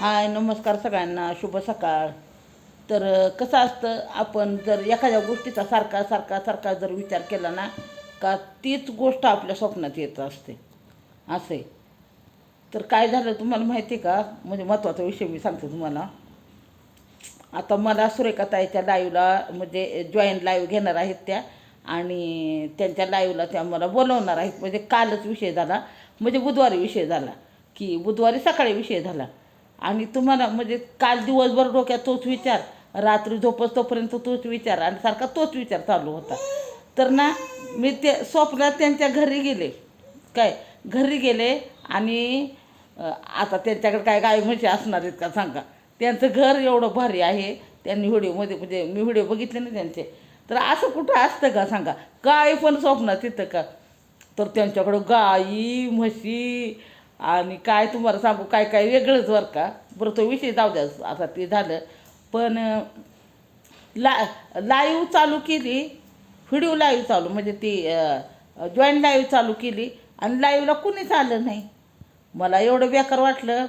हाय नमस्कार सगळ्यांना शुभ सकाळ. तर कसं असतं आपण जर एखाद्या गोष्टीचा सारखा सारखा सारखा जर विचार केला ना का तीच गोष्ट आपल्या स्वप्नात येत असते. असं आहे. तर काय झालं तुम्हाला माहिती आहे का? म्हणजे महत्त्वाचा विषय मी सांगते तुम्हाला. आता मला सुरेखाताईच्या लाईव्हला म्हणजे जॉईंट लाईव्ह घेणार आहेत त्या आणि त्यांच्या लाईव्हला त्या मला बोलवणार आहेत. म्हणजे कालच विषय झाला. म्हणजे बुधवारी विषय झाला. की बुधवारी सकाळी विषय झाला. आणि तुम्हाला म्हणजे काल दिवसभर डोक्यात तोच विचार रात्री झोपच तोपर्यंत तोच विचार आणि सारखा तोच विचार चालू होता. तर ना मी ते स्वप्नात त्यांच्या घरी गेले. काय? घरी गेले आणि आता त्यांच्याकडे काय गाय म्हशी असणार आहेत का सांगा. त्यांचं घर एवढं भारी आहे. त्यांनी व्हिडिओमध्ये म्हणजे मी व्हिडिओ बघितले ना त्यांचे. तर असं कुठं असतं का सांगा? काय पण स्वप्नात येतं का? तर त्यांच्याकडं गाई म्हशी आणि काय तुम्हाला सांगू काय काय वेगळंच बरं का? बरं तो विषय जाऊ द्या आता ते झालं. पण ला लाईव्ह चालू केली व्हिडिओ लाईव्ह चालू म्हणजे ती जॉईंट लाईव्ह चालू केली आणि लाईव्हला कुणीच आलं नाही. मला एवढं बेकार वाटलं.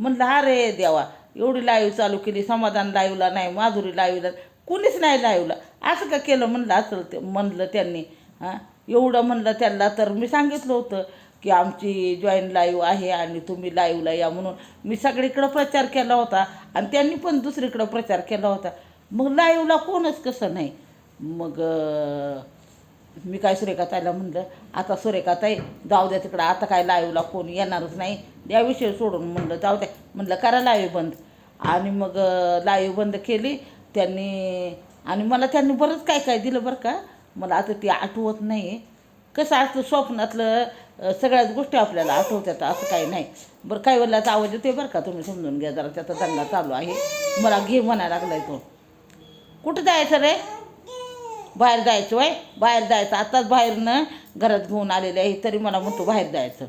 म्हणलं अरे देवा एवढी लाईव्ह चालू केली समाधान लाईव्हला नाही माधुरी लाईव्हला कुणीच नाही लाईव्हला असं का केलं म्हणलं असं ते म्हणलं त्यांनी. हां एवढं म्हणलं त्यांना तर मी सांगितलं होतं. की आमची जॉईन लाईव्ह आहे आणि तुम्ही लाईव्हला या म्हणून मी सगळीकडं प्रचार केला होता आणि त्यांनी पण दुसरीकडं प्रचार केला होता. मग लाईव्हला कोणच कसं नाही. मग मी काय सुरेखाताईला म्हणलं आता सुरेखाताई जाऊ द्या तिकडं आता काय लाईव्हला कोण येणारच नाही. या विषय सोडून म्हणलं जाऊ द्या. म्हणलं करा लाईव्ह बंद. आणि मग लाईव्ह बंद केली. त्यांनी आणि मला त्यांनी बरंच काय काय दिलं बरं का. मला आता ते आठवत नाही कसं असतं स्वप्नातलं सगळ्याच गोष्टी आपल्याला आठवतात असं काही नाही. बरं काही वेळेलाच आवाज येते बरं का? तुम्ही समजून घ्या जरा त्याचा दंगा चालू आहे. मला घे म्हणायला लागलाय तो. कुठं जायचं रे? बाहेर जायचं वय बाहेर जायचं. आताच बाहेरनं घरात घेऊन आलेले आहे तरी मला म्हणतो बाहेर जायचं.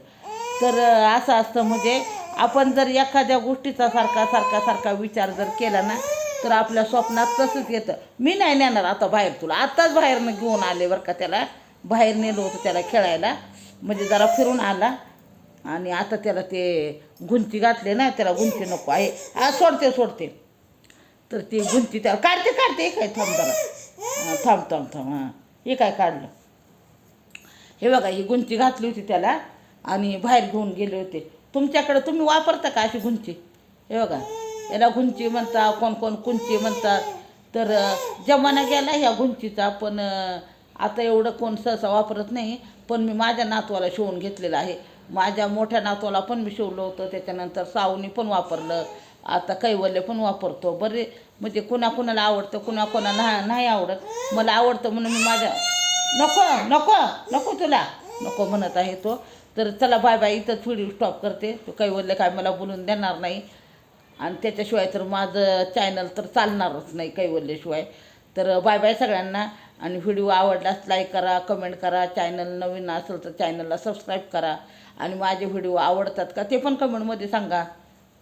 तर असं असतं म्हणजे आपण जर एखाद्या गोष्टीचा सारखा सारखा सारखा विचार जर केला ना तर आपल्या स्वप्नात तसंच येतं. मी नाही नेणार आता बाहेर तुला. आत्ताच बाहेरनं घेऊन आले बरं का त्याला? बाहेर नेलो होतं त्याला खेळायला. म्हणजे जरा फिरून आला. आणि आता त्याला ते गुंती घातले ना त्याला गुंती नको आहे. आ सोडते सोडते. तर ती गुंती त्याला काढते काढते. एक काय थांब जरा. थांब थांब थांब. हां हे काय काढलं? हे बघा ही गुंची घातली होती त्याला आणि बाहेर घेऊन गेले होते. तुमच्याकडं तुम्ही वापरता का अशी गुंची हे बघा याला गुंची म्हणता कोण कोण कुंची म्हणतात तर जमाना गेला ह्या गुंचीचा पण आता एवढं कोण सहसा वापरत नाही पण मी माझ्या नातवाला शिवून घेतलेलं आहे. माझ्या मोठ्या नातवाला पण मी शिवलं होतं त्याच्यानंतर सावनी पण वापरलं आता कैवल्य पण वापरतो. बरे म्हणजे कुणाकुणाला आवडतं कुणाकुणा नाही नाही आवडत. मला आवडतं म्हणून मी माझ्या नको नको नको तुला. नको म्हणत आहे तो. तर चला बाय बाय इथंच व्हिडिओ स्टॉप करते. तो कैवल्य काय मला बोलून देणार नाही. आणि त्याच्याशिवाय तर माझं चॅनल तर चालणारच नाही कैवल्यशिवाय. तर बाय बाय सगळ्यांना. आणि व्हिडिओ आवडल्यास लाईक करा कमेंट करा चॅनल नवीन असेल तर चॅनलला सबस्क्राईब करा. आणि माझे व्हिडिओ आवडतात का ते पण कमेंटमध्ये सांगा.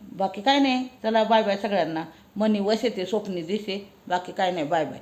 बाकी काय नाही. चला बाय बाय सगळ्यांना. मनी वसे ते स्वप्नी दिसे. बाकी काय नाही. Bye bye